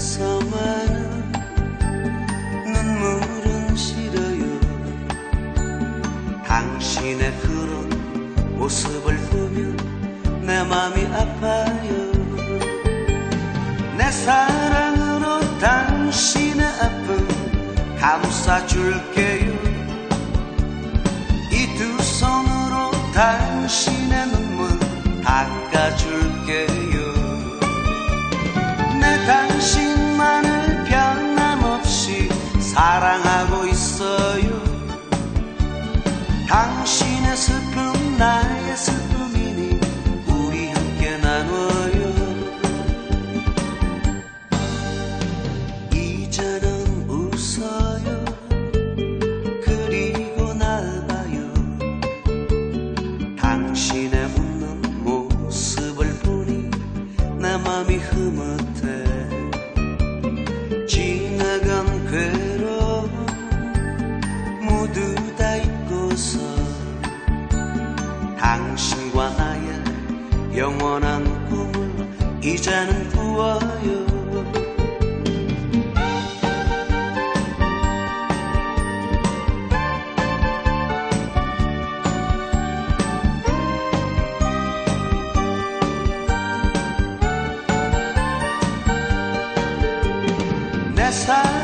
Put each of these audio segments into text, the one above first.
그래서만 눈물은 싫어요. 당신의 그런 모습을 보면 내 마음이 아파요. 내 사랑으로 당신의 아픔 감싸줄게요. 이 두 손으로 당신의 눈물 닦아줄게요. 사랑하고 있어요. 당신의 슬픔 나의 슬픔이니 우리 함께 나눠요. 이제는 웃어요. 그리고 날 봐요. 당신의 잊고서 당신과 나의 영원한 꿈을 이제는 꾸어요. 내 사랑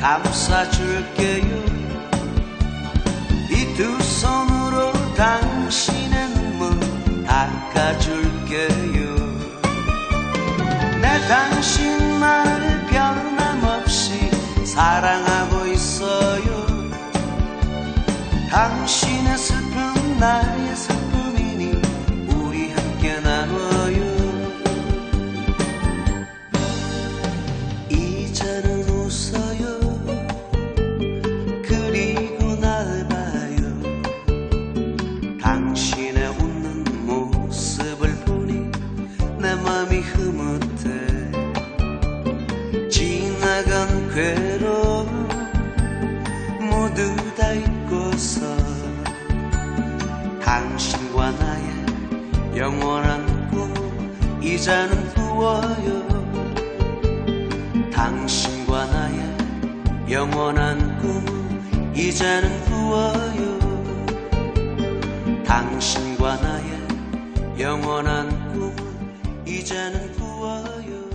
감싸줄게요. 이 두 손으로 당신의 눈물 닦아줄게요. 내 당신만을 변함없이 사랑하고 있어요. 당신의 슬픔 나의 슬 내 맘이 흐뭇해 지나간 괴로움 모두 다 잊고서 당신과 나의 영원한 꿈 이제는 꾸어요. 당신과 나의 영원한 꿈 이제는 꾸어요 For you?